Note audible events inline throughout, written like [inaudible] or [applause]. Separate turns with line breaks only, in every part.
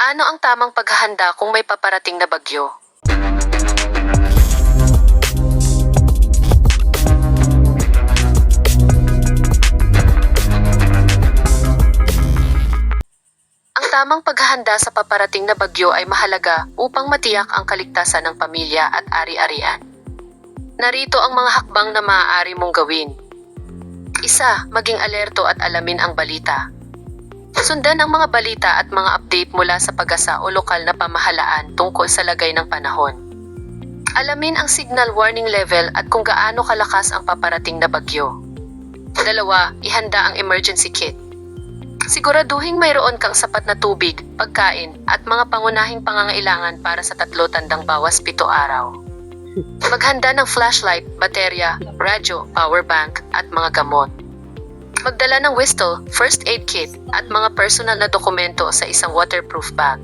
Paano ang tamang paghahanda kung may paparating na bagyo? Ang tamang paghahanda sa paparating na bagyo ay mahalaga upang matiyak ang kaligtasan ng pamilya at ari-arian. Narito ang mga hakbang na maaari mong gawin. Isa, maging alerto at alamin ang balita. Sundan ang mga balita at mga update mula sa pag-asa o lokal na pamahalaan tungkol sa lagay ng panahon. Alamin ang signal warning level at kung gaano kalakas ang paparating na bagyo. Dalawa, ihanda ang emergency kit. Siguraduhin mayroon kang sapat na tubig, pagkain, at mga pangunahing pangangailangan para sa tatlo tandang bawas pito araw. [laughs] Maghanda ng flashlight, baterya, radyo, power bank, at mga gamot. Magdala ng whistle, first aid kit, at mga personal na dokumento sa isang waterproof bag.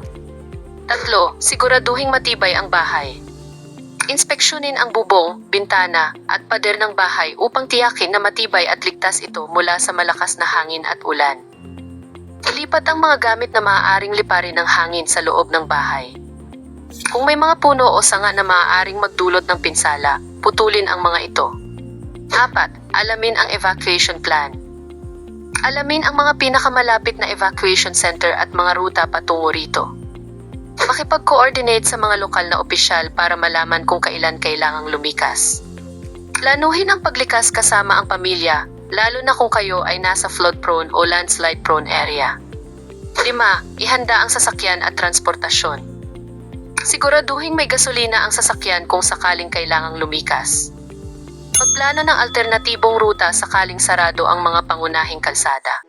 Tatlo, siguraduhing matibay ang bahay. Inspeksyonin ang bubong, bintana, at pader ng bahay upang tiyakin na matibay at ligtas ito mula sa malakas na hangin at ulan. Ilipat ang mga gamit na maaaring liparin ng hangin sa loob ng bahay. Kung may mga puno o sanga na maaaring magdulot ng pinsala, putulin ang mga ito. Apat, alamin ang evacuation plan. Alamin ang mga pinakamalapit na evacuation center at mga ruta patungo rito. Makipag-coordinate sa mga lokal na opisyal para malaman kung kailan kailangang lumikas. Planuhin ang paglikas kasama ang pamilya, lalo na kung kayo ay nasa flood-prone o landslide-prone area. Lima, ihanda ang sasakyan at transportasyon. Siguraduhin may gasolina ang sasakyan kung sakaling kailangang lumikas. Magplano ng alternatibong ruta sakaling sarado ang mga pangunahing kalsada.